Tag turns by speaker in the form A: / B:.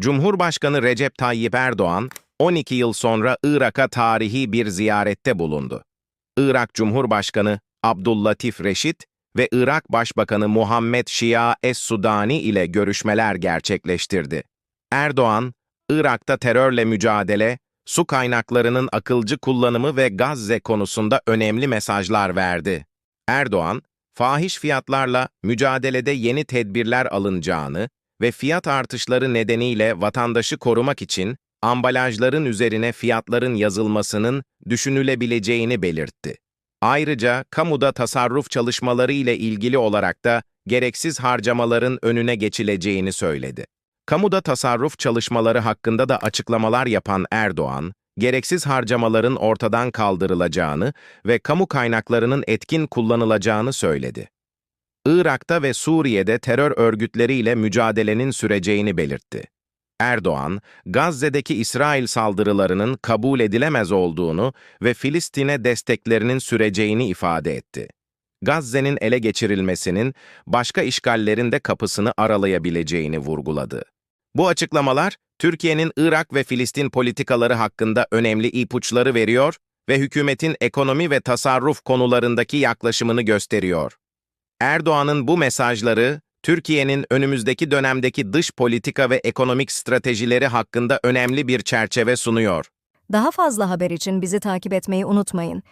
A: Cumhurbaşkanı Recep Tayyip Erdoğan, 12 yıl sonra Irak'a tarihi bir ziyarette bulundu. Irak Cumhurbaşkanı Abdüllatif Reşit ve Irak Başbakanı Muhammed Şia Es-Sudani ile görüşmeler gerçekleştirdi. Erdoğan, Irak'ta terörle mücadele, su kaynaklarının akılcı kullanımı ve Gazze konusunda önemli mesajlar verdi. Erdoğan, fahiş fiyatlarla mücadelede yeni tedbirler alınacağını ve fiyat artışları nedeniyle vatandaşı korumak için ambalajların üzerine fiyatların yazılmasının düşünülebileceğini belirtti. Ayrıca kamuda tasarruf çalışmaları ile ilgili olarak da gereksiz harcamaların önüne geçileceğini söyledi. Kamuda tasarruf çalışmaları hakkında da açıklamalar yapan Erdoğan, gereksiz harcamaların ortadan kaldırılacağını ve kamu kaynaklarının etkin kullanılacağını söyledi. Irak'ta ve Suriye'de terör örgütleriyle mücadelenin süreceğini belirtti. Erdoğan, Gazze'deki İsrail saldırılarının kabul edilemez olduğunu ve Filistin'e desteklerinin süreceğini ifade etti. Gazze'nin ele geçirilmesinin başka işgallerin de kapısını aralayabileceğini vurguladı. Bu açıklamalar, Türkiye'nin Irak ve Filistin politikaları hakkında önemli ipuçları veriyor ve hükümetin ekonomi ve tasarruf konularındaki yaklaşımını gösteriyor. Erdoğan'ın bu mesajları, Türkiye'nin önümüzdeki dönemdeki dış politika ve ekonomik stratejileri hakkında önemli bir çerçeve sunuyor.
B: Daha fazla haber için bizi takip etmeyi unutmayın.